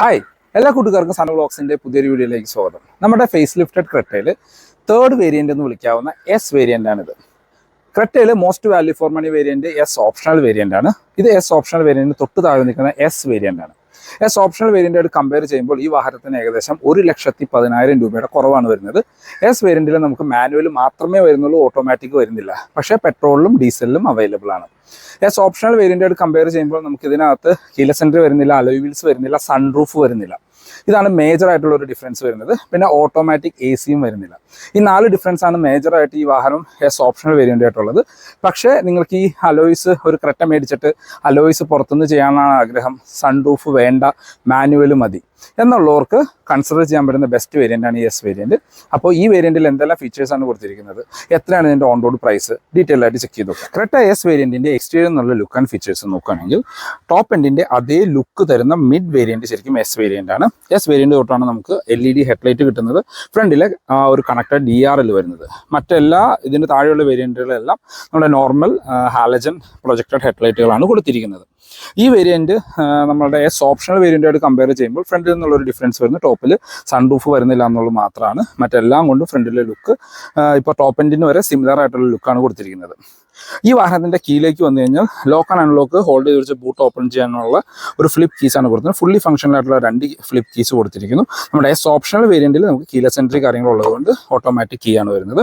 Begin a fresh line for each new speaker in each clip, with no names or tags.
Hi എല്ലാ കൂട്ടുകാർക്കും sun ബ്ലോക്സിന്റെ പുതിയൊരു വീഡിയോയിലേക്ക് സ്വാഗതം. നമ്മുടെ ഫേസ് ലിഫ്റ്റഡ് ക്രെറ്റയിൽ തേർഡ് വേരിയന്റ് എന്ന് വിളിക്കാവുന്ന എസ് വേരിയന്റ് ആണിത്. ക്രെറ്റയിൽ most value for money variant S optional variant ആണ്. ഇത് എസ് ഓപ്ഷണൽ വേരിയന്റ് തൊട്ട് താഴെ നിൽക്കുന്ന എസ് വേരിയന്റ് ആണ്. എസ് ഓപ്ഷണൽ വേരിയന്റായിട്ട് കമ്പയർ ചെയ്യുമ്പോൾ ഈ വാഹനത്തിന് ഏകദേശം ഒരു ലക്ഷത്തി പതിനായിരം രൂപയുടെ കുറവാണ് വരുന്നത്. എസ് വേരിയന്റിൽ നമുക്ക് മാനുവൽ മാത്രമേ വരുന്നുള്ളൂ ഓട്ടോമാറ്റിക് വരുന്നില്ല. പക്ഷേ പെട്രോളിലും ഡീസലിലും അവൈലബിൾ ആണ്. എസ് ഓപ്ഷണൽ വേരിയന്റായിട്ട് കമ്പയർ ചെയ്യുമ്പോൾ നമുക്ക് ഇതിനകത്ത് കീല സെന്റർ വരുന്നില്ല അലോയ് വീൽസ് വരുന്നില്ല സൺറൂഫ് വരുന്നില്ല. ഇതാണ് മേജർ ആയിട്ടുള്ള ഒരു ഡിഫറൻസ് വരുന്നത്. പിന്നെ ഓട്ടോമാറ്റിക് എ സിയും വരുന്നില്ല. ഈ നാല് ഡിഫറൻസ് ആണ് മേജർ ആയിട്ട് ഈ വാഹനം എസ് ഓപ്ഷണൽ വേരിയന്റ് ആയിട്ടുള്ളത്. പക്ഷേ നിങ്ങൾക്ക് ഈ അലോയ്സ് ഒരു ക്രെട്ട മേടിച്ചിട്ട് അലോയ്സ് പുറത്തുനിന്ന് ചെയ്യാനാണ് ആഗ്രഹം. സൺറൂഫ് വേണ്ട മാനുവൽ മതി. എന്നുള്ളവർക്ക് കൺസിഡർ ചെയ്യാൻ പറ്റുന്ന ബെസ്റ്റ് വേരിയന്റ് ആണ് ഈ എസ് വേരിയന്റ് അപ്പോൾ ഈ വേരിയന്റിൽ എന്തെല്ലാം ഫീച്ചേഴ്സ് ആണ് കൊടുത്തിരിക്കുന്നത്? എത്രയാണ് ഇതിന്റെ ഓൺ റോഡ് പ്രൈസ് ഡീറ്റെയിൽ ആയിട്ട് ചെക്ക് ചെയ്ത് നോക്കാം. ക്രെറ്റ എസ് വേരിയന്റിന്റെ എക്സ്റ്റീരിയർ എന്നുള്ള ലുക്ക് ആൻഡ് ഫീച്ചേഴ്സ് നോക്കുകയാണെങ്കിൽ ടോപ്പ് എൻഡിന്റെ അതേ ലുക്ക് തരുന്ന മിഡ് വേരിയന്റ് ശരിക്കും എസ് വേരിയന്റ് ആണ്. എസ് വേരിയന്റ് തൊട്ടാണ് നമുക്ക് എൽ ഇ ഡി ഹെഡ്ലൈറ്റ് കിട്ടുന്നത്. ഫ്രണ്ടിലെ ആ ഒരു കണക്റ്റഡ് ഡി ആർ എൽ വരുന്നത്. മറ്റെല്ലാ ഇതിന് താഴെയുള്ള വേരിയന്റുകളെല്ലാം നമ്മുടെ നോർമൽ ഹാലജൻ പ്രൊജക്റ്റഡ് ഹെഡ്ലൈറ്റുകളാണ് കൊടുത്തിരിക്കുന്നത്. ഈ വേരിയന്റ് നമ്മളുടെ എസ് ഓപ്ഷണൽ വേരിയന്റായിട്ട് കമ്പയർ ചെയ്യുമ്പോൾ ഫ്രണ്ടിൽ നിന്നുള്ളൊരു ഡിഫറൻസ് വരുന്നത് ടോപ്പിൽ സൺറൂഫ് വരുന്നില്ല എന്നുള്ളത് മാത്രമാണ്. മറ്റെല്ലാം കൊണ്ടും ഫ്രണ്ടിലെ ലുക്ക് ഇപ്പോൾ ടോപ്പ് എൻഡിന് വരെ സിമിലർ ആയിട്ടുള്ള ലുക്കാണ് കൊടുത്തിരിക്കുന്നത്. ഈ വാഹനത്തിന്റെ കീയിലേക്ക് വന്നു കഴിഞ്ഞാൽ ലോക്ക് ആൻഡ് അൺലോക്ക് ഹോൾഡ് ചെയ്ത് വെച്ച് ബൂട്ട് ഓപ്പൺ ചെയ്യാനുള്ള ഒരു ഫ്ലിപ്പ് കീസാണ് കൊടുത്തത് ഫുള്ളി ഫംഗ്ഷണൽ ആയിട്ടുള്ള രണ്ട് ഫ്ലിപ്പ് കീസ് കൊടുത്തിരിക്കുന്നു. നമ്മുടെ എസ് ഓപ്ഷണൽ വേരിയന്റിൽ നമുക്ക് കീല സെൻട്രി കാര്യങ്ങളുള്ളതുകൊണ്ട് ഓട്ടോമാറ്റിക് കീ ആണ് വരുന്നത്.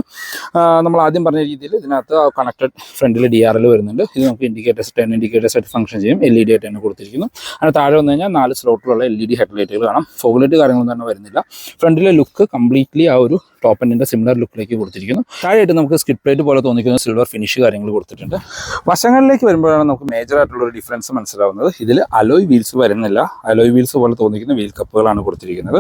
നമ്മൾ ആദ്യം പറഞ്ഞ രീതിയിൽ ഇതിനകത്ത് കണക്റ്റഡ് ഫ്രണ്ടിൽ ഡി ആർ എൽ വരുന്നുണ്ട്. ഇത് നമുക്ക് ഇൻഡിക്കേറ്റേഴ്സ് ടെൻ ഇൻഡിക്കേറ്റേഴ്സ് ആയിട്ട് ഫംഗ്ഷൻ ചെയ്യും. എൽ ഇ ഡി ആയിട്ട് തന്നെ കൊടുത്തിരിക്കുന്നു. അതിന് താഴെ വന്നു കഴിഞ്ഞാൽ നാല് സ്ലോട്ടിലുള്ള എൽ ഇ ഡി ഹെഡ്ലൈറ്റുകൾ കാണാം. ഫോഗ്ലൈറ്റ് കാര്യങ്ങളൊന്നും തന്നെ വരുന്നില്ല. ഫ്രണ്ടിലെ ലുക്ക് കംപ്ലീറ്റ്ലി ആ ഒരു ടോപ്പ് സിമിലർ ലുക്കിലേക്ക് കൊടുത്തിരിക്കുന്നു. താഴെയായിട്ട് നമുക്ക് സ്കിഡ് പ്ലേറ്റ് പോലെ തോന്നിക്കുന്ന സിൽവർ ഫിനിഷ് കാര്യങ്ങൾ കൊടുത്തിട്ടുണ്ട്. വശങ്ങളിലേക്ക് വരുമ്പോഴാണ് നമുക്ക് മേജർ ആയിട്ടുള്ള ഒരു ഡിഫറൻസ് മനസ്സിലാവുന്നത്. ഇതിൽ അലോയ് വീൽസ് വരുന്നില്ല. അലോയ് വീൽസ് പോലെ തോന്നിക്കുന്ന വീൽ കപ്പുകളാണ് കൊടുത്തിരിക്കുന്നത്.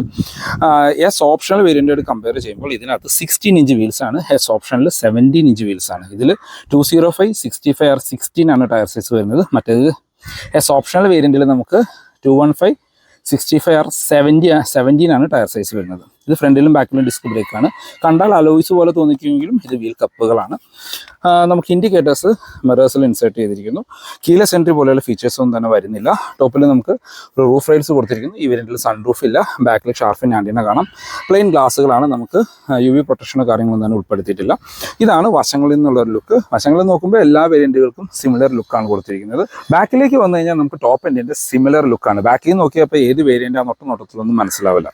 എസ് ഓപ്ഷണൽ വേരിയന്റായിട്ട് കമ്പയർ ചെയ്യുമ്പോൾ ഇതിനകത്ത് സിക്സ്റ്റീൻ ഇഞ്ച് വീൽസ് ആണ്. എസ് ഓപ്ഷനിൽ സെവന്റീൻ ഇഞ്ച് വീൽസ് ആണ്. ഇതിൽ two zero five sixty five R sixteen ആണ് ടയർ സൈസ് വരുന്നത്. മറ്റേത് എസ് ഓപ്ഷണൽ വേരിയന്റിൽ നമുക്ക് two one five sixty five R seventy seventeen ആണ് ടയർ സൈസ് വരുന്നത്. ഇത് ഫ്രണ്ടിലും ബാക്കിലും ഡിസ്ക് ബ്രേക്കാണ് കണ്ടാൽ അലോയ്സ് പോലെ തോന്നിക്കുമെങ്കിലും ഇത് വീൽ കപ്പുകളാണ് നമുക്ക് ഇൻഡിക്കേറ്റേഴ്സ് മിറേഴ്സിൽ ഇൻസേർട്ട് ചെയ്തിരിക്കുന്നു. കീലസ് എൻട്രി പോലെയുള്ള ഫീച്ചേഴ്സ് ഒന്നും തന്നെ വരുന്നില്ല. ടോപ്പിൽ നമുക്ക് റൂഫ് റൈൽസ് കൊടുത്തിരിക്കുന്നു. ഈ സൺ റൂഫ് ഇല്ല. ബാക്കിൽ ഷാർഫിൻ ആന്റിന കാണാം. പ്ലെയിൻ ഗ്ലാസ്സുകളാണ് നമുക്ക് യു വി പ്രൊട്ടക്ഷനോ കാര്യങ്ങളൊന്നും തന്നെ ഉൾപ്പെടുത്തിയിട്ടില്ല. ഇതാണ് വശങ്ങളിൽ നിന്നുള്ളൊരു ലുക്ക് വശങ്ങളിൽ നോക്കുമ്പോൾ എല്ലാ വേരിയന്റുകൾക്കും സിമിലർ ലുക്കാണ് കൊടുത്തിരിക്കുന്നത്. ബാക്കിലേക്ക് വന്നു കഴിഞ്ഞാൽ നമുക്ക് ടോപ്പ് എൻഡിന്റെ സിമിലർ ലുക്കാണ് ബാക്കിൽ നോക്കിയപ്പോൾ ഏത് വേരിയന്റ് ആ നൊട്ടം നോട്ടത്തിലൊന്നും മനസ്സിലാവില്ല.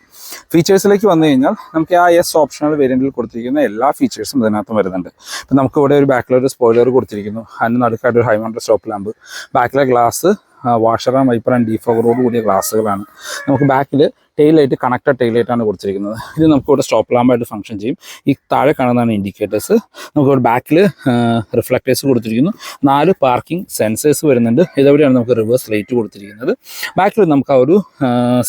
ഫീച്ചേഴ്സിലേക്ക് വന്നു കഴിഞ്ഞാൽ നമുക്ക് ആ എസ് ഓപ്ഷണൽ വേരിയന്റിൽ കൊടുത്തിരിക്കുന്ന എല്ലാ ഫീച്ചേഴ്സും ഇതിനകത്തും വരുന്നുണ്ട്. ഇപ്പം നമുക്ക് ഇവിടെ ഒരു ബാക്കിലൊരു സ്പോയിലർ കൊടുത്തിരിക്കുന്നു. അതിന് നടുക്കായിട്ട് ഒരു ഹൈ മൗണ്ടർ സ്റ്റോപ്പ് ലാമ്പ് ബാക്കിലെ glass washer and wiper and ഡീഫോഗറോട് കൂടിയ ഗ്ലാസ്സുകളാണ് നമുക്ക് ബാക്കിൽ ടെയിലായിട്ട് കണക്റ്റഡ് ആണ് കൊടുത്തിരിക്കുന്നത്. ഇത് നമുക്ക് ഇവിടെ സ്റ്റോപ്പ് ലാമ്പായിട്ട് ഫംഗ്ഷൻ ചെയ്യും. ഈ താഴെ കാണുന്നതാണ് ഇൻഡിക്കേറ്റേഴ്സ് നമുക്ക് ഇവിടെ ബാക്കിൽ റിഫ്ലക്റ്റേഴ്സ് കൊടുത്തിരിക്കുന്നു. നാല് പാർക്കിംഗ് സെൻസേഴ്സ് വരുന്നുണ്ട്. ഇതെവിടെയാണ് നമുക്ക് റിവേഴ്സ് ലൈറ്റ് കൊടുത്തിരിക്കുന്നത്. ബാക്കിൽ നമുക്ക് ആ ഒരു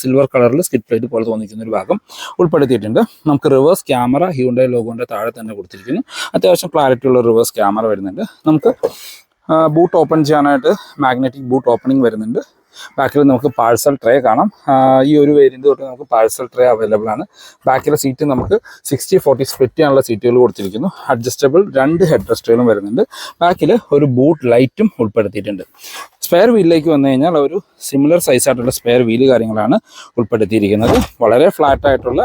സിൽവർ കളറിൽ സ്കിറ്റ് പ്ലേറ്റ് പോലെ തോന്നിക്കുന്ന ഒരു ഭാഗം ഉൾപ്പെടുത്തിയിട്ടുണ്ട്. നമുക്ക് റിവേഴ്സ് ക്യാമറ ഹ്യൂണ്ടേ ലോഗോന്റെ താഴെ തന്നെ കൊടുത്തിരിക്കുന്നു. അത്യാവശ്യം ക്ലാരിറ്റി ഉള്ള റിവേഴ്സ് ക്യാമറ വരുന്നുണ്ട്. നമുക്ക് ബൂട്ട് ഓപ്പൺ ചെയ്യാനായിട്ട് മാഗ്നറ്റിക് ബൂട്ട് ഓപ്പണിംഗ് വരുന്നുണ്ട്. ബാക്കിൽ നമുക്ക് പാഴ്സൽ ട്രേ കാണാം. ഈ ഒരു വേരിയന്റ് തൊട്ട് നമുക്ക് പാഴ്സൽ ട്രേ അവൈലബിൾ ആണ്. ബാക്കിലെ സീറ്റ് നമുക്ക് സിക്സ്റ്റി ഫോർട്ടി സ്പ്ലിറ്റ് ചെയ്യാനുള്ള സീറ്റുകൾ കൊടുത്തിരിക്കുന്നു. അഡ്ജസ്റ്റബിൾ രണ്ട് ഹെഡ് റെസ്റ്റുകളും വരുന്നുണ്ട്. ബാക്കിൽ ഒരു ബൂട്ട് ലൈറ്റും ഉൾപ്പെടുത്തിയിട്ടുണ്ട്. സ്പെയർ വീലിലേക്ക് വന്നു കഴിഞ്ഞാൽ ഒരു സിമിലർ സൈസ് ആയിട്ടുള്ള സ്പെയർ വീൽ കാര്യങ്ങളാണ് ഉൾപ്പെടുത്തിയിരിക്കുന്നത്. വളരെ ഫ്ലാറ്റ് ആയിട്ടുള്ള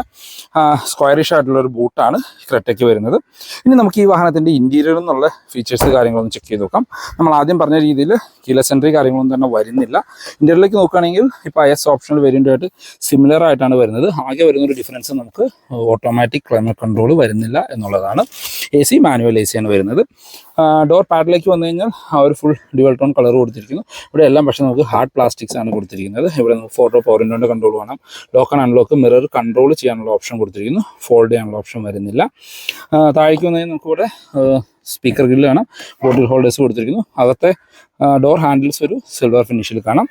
സ്ക്വയറിഷ് ആയിട്ടുള്ള ഒരു ബൂട്ടാണ് ക്രെറ്റയ്ക്ക് വരുന്നത്. ഇനി നമുക്ക് ഈ വാഹനത്തിന്റെ ഇന്റീരിയറിൽ നിന്നുള്ള ഫീച്ചേഴ്സ് കാര്യങ്ങളൊന്ന് ചെക്ക് ചെയ്ത് നോക്കാം. നമ്മൾ ആദ്യം പറഞ്ഞ രീതിയിൽ കീല സെൻട്രി കാര്യങ്ങളൊന്നും തന്നെ വരുന്നില്ല. ഇന്റീരിയറിലേക്ക് നോക്കുകയാണെങ്കിൽ ഇപ്പോൾ ഐ എസ് ഓപ്ഷണൽ വേരിയന്റായിട്ട് സിമിലർ ആയിട്ടാണ് വരുന്നത്. ആകെ വരുന്ന ഒരു ഡിഫറൻസ് നമുക്ക് ഓട്ടോമാറ്റിക് ക്ലൈമറ്റ് കൺട്രോൾ വരുന്നില്ല എന്നുള്ളതാണ്. എ സി മാനുവൽ എ സിയാണ് വരുന്നത്. ഡോർ പാഡിലേക്ക് വന്നു കഴിഞ്ഞാൽ ആ ഒരു ഫുൾ ഡ്യുവൽ ടോൺ കളർ കൊടുത്തിരിക്കുന്നു. ഇവിടെ എല്ലാം പക്ഷേ നമുക്ക് ഹാർഡ് പ്ലാസ്റ്റിക്സ് ആണ് കൊടുത്തിരിക്കുന്നത്. ഇവിടെ നമുക്ക് ഫോട്ടോ പവർ വിൻഡോന്റെ കൺട്രോൾ വേണം. Lock and unlock mirror control ചെയ്യാനുള്ള ഓപ്ഷൻ കൊടുത്തിരിക്കുന്നു. ഫോൾഡ് ചെയ്യാനുള്ള ഓപ്ഷൻ വരുന്നില്ല. താഴേക്ക് വന്നു കഴിഞ്ഞാൽ നമുക്കിവിടെ സ്പീക്കർ ഗ്രില്ലാണ് ബോട്ടിൽ ഹോൾഡേഴ്സ് കൊടുത്തിരിക്കുന്നു. അകത്തെ ഡോർ ഹാൻഡിൽസ് ഒരു സിൽവർ ഫിനിഷിൽ കാണാം.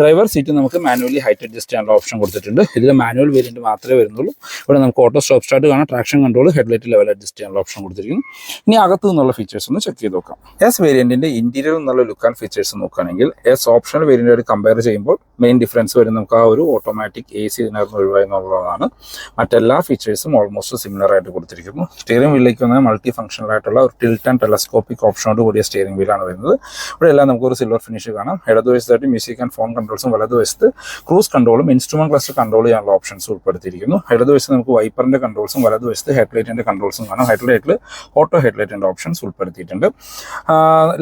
ഡ്രൈവർ സീറ്റ് നമുക്ക് മാനുവലി ഹൈറ്റ് അഡ്ജസ്റ്റ് ചെയ്യാനുള്ള ഓപ്ഷൻ കൊടുത്തിട്ടുണ്ട്. ഇതിൽ മാനുവൽ വേരിയന്റ് മാത്രമേ വരുന്നുള്ളൂ. ഇവിടെ നമുക്ക് ഓട്ടോ സ്റ്റോപ്പ് സ്റ്റാർട്ട് കാണാം. Traction control headlight level adjust ചെയ്യാനുള്ള ഓപ്ഷൻ കൊടുത്തിരിക്കുന്നു. ഇനി അകത്തു നിന്നുള്ള ഫീച്ചേഴ്സ് ഒന്ന് ചെക്ക് ചെയ്ത് നോക്കാം. എസ് വേരിയന്റിന്റെ ഇന്റീരിയർ എന്നുള്ള ലുക്ക് ആൻഡ് ഫീച്ചേഴ്സ് നോക്കുകയാണെങ്കിൽ എസ് ഓപ്ഷണൽ വേരിയന്റായിട്ട് കമ്പയർ ചെയ്യുമ്പോൾ മെയിൻ ഡിഫറൻസ് വരും. നമുക്ക് ആ ഒരു ഓട്ടോമാറ്റിക് എ സി ഇതിനകത്ത് ഒഴിവായി എന്നുള്ളതാണ്. മറ്റെല്ലാ ഫീച്ചേഴ്സും ഓൾമോസ്റ്റ് സിമിലർ ആയിട്ട് കൊടുത്തിരിക്കുന്നു. സ്റ്റിയറിംഗ് വീലിലേക്ക് വന്നാൽ മൾട്ടി ഫങ്ഷണൽ ആയിട്ടുള്ള ഒരു ടിൽറ്റ് ആൻഡ് ടെലസ്കോപ്പിക് ഓപ്ഷനോട് കൂടിയ സ്റ്റിയറിംഗ് വീലാണ് വരുന്നത്. ഇവിടെ എല്ലാം നമുക്കൊരു സിൽവർ ഫിനിഷ് കാണാം. ഇടതുവശത്തായിട്ട് മ്യൂസിക് ആൻഡ് ഫോൺ കൺട്രോൾസും വലതുവശത്ത് ക്രൂസ് കൺട്രോളും ഇൻസ്ട്രുമെന്റ് ക്ലസ്റ്റർ കൺട്രോൾ ചെയ്യാനുള്ള ഓപ്ഷൻസ് ഉൾപ്പെടുത്തിയിരിക്കുന്നു. ഇടതുവശത്ത് നമുക്ക് വൈപ്പറിന്റെ കൺട്രോൾസും വലതുവശത്ത് ഹെഡ്ലൈറ്റിന്റെ കൺട്രോൾസും കാണാം. ഹെഡ്ലൈറ്റിൽ ഓട്ടോ ഹെഡ്ലൈറ്റിന്റെ ഓപ്ഷൻസ് ഉൾപ്പെടുത്തിയിട്ടുണ്ട്.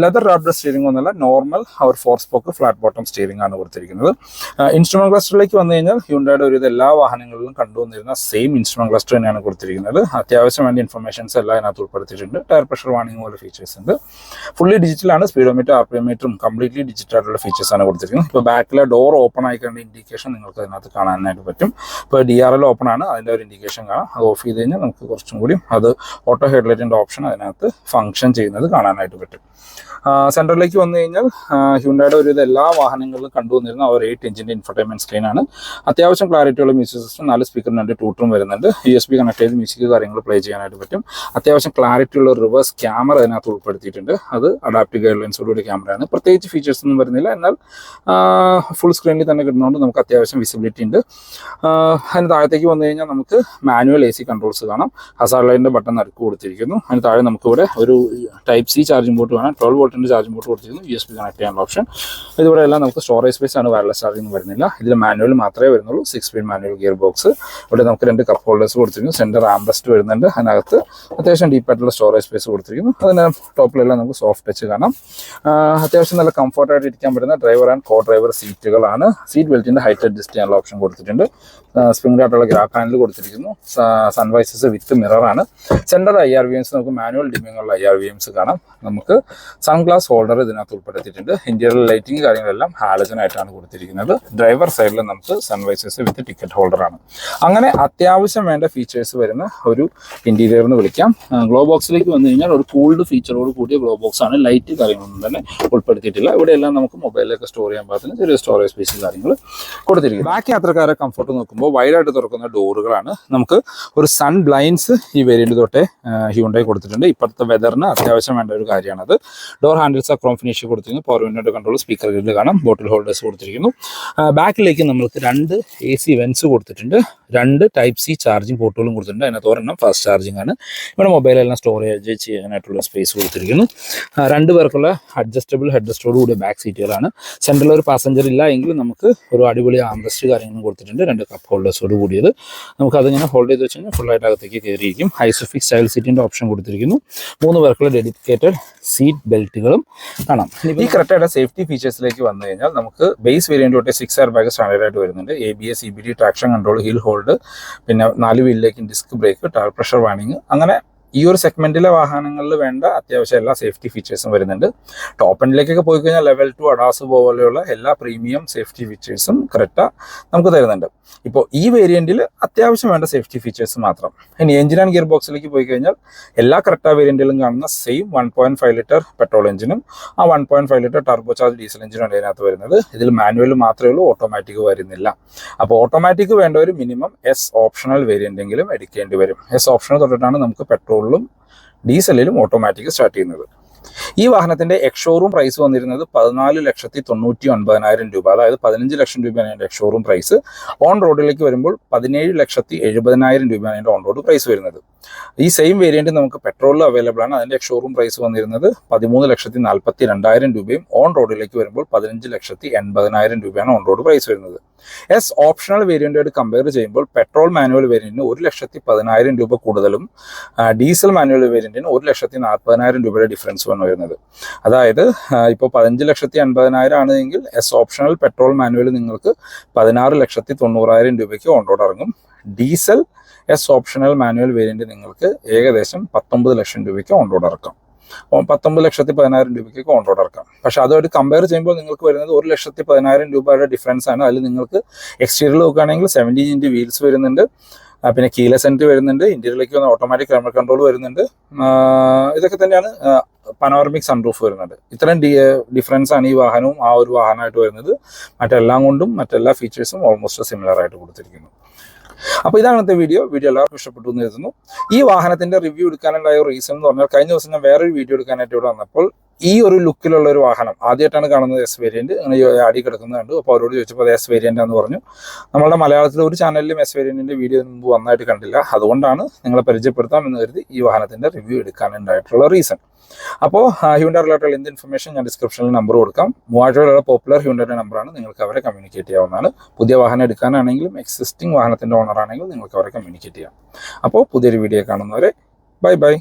ലെതർ റാബ്ഡ് സ്റ്റിയറിംഗ് ഒന്നല്ല നോർമൽ അവർ four spoke flat bottom steering ആണ് കൊടുത്തിരിക്കുന്നത്. ഇൻസ്ട്രുമെന്റ് ക്ലസ്റ്ററിലേക്ക് വന്നു കഴിഞ്ഞാൽ ഹ്യൂണ്ടായുടെ ഒരു എല്ലാ വാഹനങ്ങളിലും കണ്ടുവന്നിരുന്ന സെയിം ഇൻസ്ട്രുമെന്റ് ക്ലസ്റ്റർ തന്നെയാണ് കൊടുത്തിരിക്കുന്നത്. അത്യാവശ്യം വേണ്ട ഇൻഫർമേഷൻസ് എല്ലാം അതിനകത്ത് ഉൾപ്പെടുത്തിയിട്ടുണ്ട്. ടയർ പ്രഷർ വാണിംഗ് പോലെ ഫീച്ചേഴ്സ് ഉണ്ട്. ഫുള്ളി ഡിജിറ്റലാണ് സ്പീഡോമീറ്റർ ആർ പി മീറ്ററും കംപ്ലീറ്റ്ലി ഡിജിറ്റൽ ആയിട്ടുള്ള ഫീച്ചേഴ്സ് ആണ് കൊടുത്തിരിക്കുന്നത്. ഇപ്പോൾ ബാക്കിലെ ഡോർ ഓപ്പൺ ആയിക്കേണ്ട ഇൻഡിക്കേഷൻ നിങ്ങൾക്ക് അതിനകത്ത് കാണാനായിട്ട് പറ്റും. ഇപ്പോൾ ഡി ആർ എൽ ഓപ്പൺ ആണ്. അതിന്റെ ഒരു ഇൻഡിക്കേഷൻ കാണാം. അത് ഓഫ് ചെയ്ത് കഴിഞ്ഞാൽ നമുക്ക് കുറച്ചും കൂടി അത് ഓട്ടോ ഹെഡ്ലൈറ്റിന്റെ ഓപ്ഷൻ അതിനകത്ത് ഫംഗ്ഷൻ ചെയ്യുന്നത് കാണാനായിട്ട് പറ്റും. സെൻട്രലിലേക്ക് വന്നു കഴിഞ്ഞാൽ ഹ്യൂണ്ടായുടെ ഒരു എല്ലാ വാഹനങ്ങളിലും കണ്ടുവന്നിരുന്ന ഒരു എയ്റ്റ് ഇഞ്ചിന്റെ ഇൻഫർടൈൻമെന്റ് സ്ക്രീനാണ് അത്യാവശ്യം ക്ലാരിറ്റിയുള്ള മ്യൂസിക് സിസ്റ്റം നാല് സ്പീക്കറിന് രണ്ട് ടൂട്ടറും വരുന്നുണ്ട്. യു എസ് ബി കണക്ട് ചെയ്ത് മ്യൂസിക് കാര്യങ്ങൾ പ്ലേ ചെയ്യാനായിട്ട് പറ്റും. അത്യാവശ്യം ക്ലാരിറ്റിയുള്ള റിവേഴ്സ് ക്യാമറ അതിനകത്ത് ഉൾപ്പെടുത്തിയിട്ടുണ്ട്. അത് അഡാപ്റ്റീവ് ഗൈഡ് ലൈൻസോടുകൂടി ക്യാമറയാണ് പ്രത്യേകിച്ച് ഫീച്ചേഴ്സ് ഒന്നും വരുന്നില്ല. എന്നാൽ ഫുൾ സ്ക്രീനിൽ തന്നെ കിട്ടുന്നതുകൊണ്ട് നമുക്ക് അത്യാവശ്യം വിസിബിലിറ്റി ഉണ്ട്. അതിന് താഴത്തേക്ക് വന്നു കഴിഞ്ഞാൽ നമുക്ക് മാനുവൽ എ സി കൺട്രോൾസ് കാണാം. ഹസാർഡ് ലൈനിന്റെ ബട്ടൺ നടുക്ക് കൊടുത്തിരിക്കുന്നു. അതിന് താഴെ നമുക്കിവിടെ ഒരു ടൈപ്പ് സി ചാർജിംഗ് പോർട്ട് വേണം. ട്വൽവ് വോൾട്ടിന്റെ ചാർജിംഗ് പോർട്ട് കൊടുത്തിരിക്കുന്നു. യു എസ് ബി കണക്ട് ചെയ്യാനുള്ള ഓപ്ഷൻ ഇതുപോലെ എല്ലാം നമുക്ക് സ്റ്റോറേജ് സ്പേസ് ആണ്. വയർലെസ് ചാർജിംഗ് വരുന്നില്ല. ഇതിൽ മാനുവൽ മാത്രമേ വരുന്നുള്ളൂ. സിക്സ് പീൻ മാനുവൽ ഗിയർ ബോക്സ് ഇവിടെ നമുക്ക് രണ്ട് കപ്പ് ഹോൾഡേഴ്സ് കൊടുത്തിരിക്കുന്നു. സെന്റർ ആംബ്രസ്റ്റ് വരുന്നുണ്ട്. അതിനകത്ത് അത്യാവശ്യം ഡീപ്പായിട്ടുള്ള സ്റ്റോറേജ് സ്പേസ് കൊടുത്തിരിക്കുന്നു. അതിന് ടോപ്പിലെല്ലാം നമുക്ക് സോഫ്റ്റ് ടച്ച് കാണാം. അത്യാവശ്യം നല്ല കംഫർട്ടായിട്ട് ഇരിക്കാൻ പറ്റുന്ന ഡ്രൈവർ ആൻഡ് കോ ഡ്രൈവർ സീറ്റുകളാണ് സീറ്റ് ബെൽറ്റിന്റെ ഹൈറ്റ് അഡ്ജസ്റ്റ് ചെയ്യാനുള്ള ഓപ്ഷൻ കൊടുത്തിട്ടുണ്ട്. സ്പ്രിംഗ് ആയിട്ടുള്ള ഗ്രാഫ് ഹാൻഡിൽ കൊടുത്തിരിക്കുന്നു. സൺവൈസസ് വിത്ത് മിററാണ് സെന്റർ ഐ ആർ വി എംസ് നമുക്ക് മാനുവൽ ഡിമ്മിങ്ങുള്ള ഐ ആർ വി എംസ് കാണാം. നമുക്ക് സൺഗ്ലാസ് ഹോൾഡർ ഇതിനകത്ത് ഉൾപ്പെടുത്തിയിട്ടുണ്ട്. ഇന്റീരിയർ ലൈറ്റിംഗ് കാര്യങ്ങളെല്ലാം ഹാലജൻ ആയിട്ടാണ് കൊടുത്തിരിക്കുന്നത്. ഡ്രൈവർ സൈഡിൽ നമുക്ക് സൺവൈസസ് വിത്ത് ടിക്കറ്റ് ഹോൾഡറാണ് അങ്ങനെ അത്യാവശ്യം വേണ്ട ഫീച്ചേഴ്സ് വരുന്ന ഒരു ഇന്റീരിയർ എന്ന് വിളിക്കാം. ഗ്ലോ ബോക്സിലേക്ക് വന്നു കഴിഞ്ഞാൽ ഒരു കൂൾഡ് ഫീച്ചറോട് കൂടിയ ഗ്ലോ ബോക്സ് ആണ്. ലൈറ്റ് കാര്യങ്ങളൊന്നും തന്നെ ഉൾപ്പെടുത്തിയിട്ടില്ല. ഇവിടെയെല്ലാം നമുക്ക് മൊബൈലിലൊക്കെ സ്റ്റോർ ചെയ്യാൻ പാകത്തിന് ചെറിയ സ്റ്റോറേജ് സ്പേസും കാര്യങ്ങൾ കൊടുത്തിരിക്കും ബാക്കി യാത്രക്കാരെ കംഫർട്ട് നോക്കുമ്പോൾ വൈഡായിട്ട് തുറക്കുന്ന ഡോറുകളാണ് നമുക്ക് ഒരു സൺ ബ്ലൈൻസ് ഈ വേരിയന്റ് തൊട്ടേ ഹ്യൂണ്ടായി കൊടുത്തിട്ടുണ്ട്. ഇപ്പോഴത്തെ വെതറിന് അത്യാവശ്യം വേണ്ട ഒരു കാര്യമാണത്. ഡോർ ഹാൻഡിൽസ് ക്രോം ഫിനിഷ് കൊടുത്തിരിക്കുന്നു. Power window control speaker grid കാണാം. ബോട്ടിൽ ഹോൾഡേഴ്സ് കൊടുത്തിരിക്കുന്നു. ബാക്കിലേക്ക് നമ്മൾക്ക് രണ്ട് എ സി വെൻസ് കൊടുത്തിട്ടുണ്ട്. രണ്ട് ടൈപ്പ് സി ചാർജിങ് പോർട്ടുകളും കൊടുത്തിട്ടുണ്ട്. അതിനകത്ത് ഒരെണ്ണം ഫാസ്റ്റ് ചാർജിങ് ആണ്. ഇവിടെ മൊബൈലെല്ലാം സ്റ്റോറേജ് ചെയ്യാനായിട്ടുള്ള സ്പേസ് കൊടുത്തിരിക്കുന്നു. ആ, രണ്ട് പേർക്കുള്ള അഡ്ജസ്റ്റബിൾ ഹെഡ് റെസ്റ്റോട് കൂടിയ ബാക്ക് സീറ്റുകളാണ് സെൻട്രൽ ഒരു പാസഞ്ചർ ഇല്ല എങ്കിലും നമുക്ക് ഒരു അടിപൊളി ആംബ്രസ്റ്റ് കാര്യങ്ങളും കൊടുത്തിട്ടുണ്ട്. രണ്ട് കപ്പ് ഹോൾഡേഴ്സോട് കൂടിയത്. നമുക്ക് അതിങ്ങനെ ഹോൾഡ് ചെയ്ത് വെച്ച് കഴിഞ്ഞാൽ ഫുള്ളായിട്ട് അകത്തേക്ക് കയറിയിരിക്കും ഐസോഫിക് സ്റ്റൈൽ സീറ്റിന്റെ ഓപ്ഷൻ കൊടുത്തിരിക്കുന്നു. മൂന്ന് പേർക്കുള്ള ഡെഡിക്കേറ്റഡ് സീറ്റ് ബെൽറ്റുകളും കാണാം. ഈ ക്രെറ്റയുടെ സേഫ്റ്റി ഫീച്ചേഴ്സിലേക്ക് വന്നു കഴിഞ്ഞാൽ നമുക്ക് ബേസ് വേരിയന്റിലോട്ട് സിക്സ് എയർ ബാഗ് സ്റ്റാൻഡേർഡായിട്ട് വരുന്നുണ്ട്. A B S E B D traction control hill hold പിന്നെ നാല് വീലിലേക്കും ഡിസ്ക് ബ്രേക്ക് ടയർ പ്രഷർ വാണിങ് അങ്ങനെ ഈ ഒരു സെഗ്മെന്റിലെ വാഹനങ്ങളിൽ വേണ്ട അത്യാവശ്യം എല്ലാ സേഫ്റ്റി ഫീച്ചേഴ്സും വരുന്നുണ്ട്. ടോപ്പ് എൻഡിലേക്കൊക്കെ പോയി കഴിഞ്ഞാൽ ലെവൽ ടു അഡാസ് പോലെയുള്ള എല്ലാ പ്രീമിയം സേഫ്റ്റി ഫീച്ചേഴ്സും കറക്റ്റ് നമുക്ക് തരുന്നുണ്ട്. ഇപ്പോൾ ഈ വേരിയന്റിൽ അത്യാവശ്യം വേണ്ട സേഫ്റ്റി ഫീച്ചേഴ്സ് മാത്രം. ഇനി എഞ്ചിൻ ആൻഡ് ഗിയർ ബോക്സിലേക്ക് പോയി കഴിഞ്ഞാൽ എല്ലാ കറക്റ്റ് വേരിയന്റിലും കാണുന്ന same one point five litre petrol എഞ്ചിനും ആ one point five litre turbo charge diesel എഞ്ചിനും ഇതിനകത്ത് വരുന്നത്. ഇതിൽ മാനുവൽ മാത്രമേ ഉള്ളൂ ഓട്ടോമാറ്റിക് വരുന്നില്ല. അപ്പോൾ ഓട്ടോമാറ്റിക് വേണ്ട ഒരു മിനിമം എസ് ഓപ്ഷണൽ വേരിയന്റ് എങ്കിലും എടുക്കേണ്ടി വരും. എസ് ഓപ്ഷണൽ തൊട്ടിട്ടാണ് നമുക്ക് പെട്രോളിലും ഡീസലിലും ഓട്ടോമാറ്റിക് സ്റ്റാർട്ട് ചെയ്യുന്നത്. ഈ വാഹനത്തിന്റെ എക്സ്ഷോറൂം പ്രൈസ് വന്നിരുന്നത് പതിനാല് ലക്ഷത്തി തൊണ്ണൂറ്റി ഒൻപതിനായിരം രൂപ. അതായത് പതിനഞ്ച് ലക്ഷം രൂപയാണ് അതിന്റെ എക്സ്ഷോറൂം പ്രൈസ്. ഓൺ റോഡിലേക്ക് വരുമ്പോൾ പതിനേഴ് ലക്ഷത്തി എഴുപതിനായിരം രൂപയാണ് അതിന്റെ ഓൺ റോഡ് പ്രൈസ് വരുന്നത്. ഈ സെയിം വേരിയന്റ് നമുക്ക് പെട്രോളിൽ അവൈലബിൾ ആണ്. അതിന്റെ ഷോറൂം പ്രൈസ് വന്നിരുന്നത് പതിമൂന്ന് ലക്ഷത്തി നാൽപ്പത്തി രണ്ടായിരം രൂപയും ഓൺ റോഡിലേക്ക് വരുമ്പോൾ പതിനഞ്ച് ലക്ഷത്തി എൺപതിനായിരം രൂപയാണ് ഓൺ റോഡ് പ്രൈസ് വരുന്നത്. എസ് ഓപ്ഷണൽ വേരിയന്റായിട്ട് കമ്പയർ ചെയ്യുമ്പോൾ പെട്രോൾ മാനുവൽ വേരിയന്റിന് ഒരു ലക്ഷത്തി പതിനായിരം രൂപ കൂടുതലും ഡീസൽ മാനുവൽ വേരിയന്റിന് ഒരു ലക്ഷത്തി നാൽപ്പതിനായിരം രൂപയുടെ ഡിഫറൻസ് വന്നു വരുന്നത് അതായത് ഇപ്പോൾ പതിനഞ്ച് ലക്ഷത്തി അൻപതിനായിരം ആണ് എങ്കിൽ എസ് ഓപ്ഷണൽ പെട്രോൾ മാനുവൽ നിങ്ങൾക്ക് പതിനാറ് ലക്ഷത്തി തൊണ്ണൂറായിരം രൂപയ്ക്ക് ഓൺ റോഡ് ഇറങ്ങും. Diesel S optional manual variant നിങ്ങൾക്ക് ഏകദേശം പത്തൊമ്പത് ലക്ഷം രൂപയ്ക്ക് ഓൺ റോഡ് ഇറക്കാം. പത്തൊമ്പത് ലക്ഷത്തി പതിനായിരം രൂപയ്ക്ക് ഓൺ റോഡ് ഇറക്കാം. പക്ഷെ അതുമായിട്ട് കമ്പയർ ചെയ്യുമ്പോൾ നിങ്ങൾക്ക് വരുന്നത് ഒരു ലക്ഷത്തി പതിനായിരം രൂപയുടെ ഡിഫറൻസ് ആണ്. അതിൽ നിങ്ങൾക്ക് എക്സ്റ്റീരിയർ നോക്കുകയാണെങ്കിൽ സെവന്റീൻ ഇഞ്ച് വീൽസ് വരുന്നുണ്ട്. പിന്നെ കീല സെന്റ് വരുന്നുണ്ട്. ഇന്റീരിയറിലേക്ക് വന്ന ഓട്ടോമാറ്റിക് ക്യാമറ കൺട്രോൾ വരുന്നുണ്ട്. ഇതൊക്കെ തന്നെയാണ് പനോറമിക് സൺറൂഫ് വരുന്നത്. ഇത്രയും ഡി ഡിഫറൻസ് ആണ് ഈ വാഹനവും ആ ഒരു വാഹനമായിട്ട് വരുന്നത്. മറ്റെല്ലാം കൊണ്ടും മറ്റെല്ലാ ഫീച്ചേഴ്സും ഓൾമോസ്റ്റ് സിമിലർ ആയിട്ട് കൊടുത്തിരിക്കുന്നു. അപ്പോൾ ഇതാണ് ഇന്നത്തെ വീഡിയോ വീഡിയോ എല്ലാവർക്കും ഇഷ്ടപ്പെട്ടു എന്ന് കരുതുന്നു. ഈ വാഹനത്തിന്റെ റിവ്യൂ എടുക്കാനുണ്ടായ റീസൺ എന്ന് പറഞ്ഞാൽ കഴിഞ്ഞ ദിവസം ഞാൻ വേറൊരു വീഡിയോ എടുക്കാനായിട്ട് ഇവിടെ വന്നപ്പോൾ ഈ ഒരു ലുക്കിലുള്ള ഒരു വാഹനം ആദ്യമായിട്ടാണ് കാണുന്നത് എസ് വേരിയന്റ് അങ്ങനെ കിടക്കുന്നത് കണ്ടു. അപ്പോൾ അവരോട് ചോദിച്ചപ്പോൾ അത് എസ് വേരിയന്റ് എന്ന് പറഞ്ഞു. നമ്മളുടെ മലയാളത്തിലെ ഒരു ചാനലിലും എസ് വേരിയന്റിന്റെ വീഡിയോ മുമ്പ് വന്നായിട്ട് കണ്ടില്ല. അതുകൊണ്ടാണ് നിങ്ങളെ പരിചയപ്പെടുത്താം എന്ന് കരുതി ഈ വാഹനത്തിന്റെ റിവ്യൂ എടുക്കാനുണ്ടായിട്ടുള്ള റീസൺ അപ്പോൾ ഹ്യൂണ്ടർ റിലേറ്റഡ് എന്ത് ഇൻഫർമേഷൻ ഞാൻ ഡിസ്ക്രിപ്ഷനിൽ നമ്പർ കൊടുക്കാം. മൂവാറ്റുപുഴയുള്ള പോപ്പുലർ ഹ്യൂണ്ടറിന്റെ നമ്പറാണ് നിങ്ങൾക്ക് അവരെ കമ്മ്യൂണിക്കേറ്റ് ചെയ്യാവുന്നതാണ്. പുതിയ വാഹനം എടുക്കാനാണെങ്കിലും എക്സിസ്റ്റിംഗ് വാഹനത്തിന്റെ ഓണറാണെങ്കിലും നിങ്ങൾക്ക് അവരെ കമ്മ്യൂണിക്കേറ്റ് ചെയ്യാം. അപ്പോൾ പുതിയൊരു വീഡിയോ കാണുന്നവരെ ബൈ ബൈ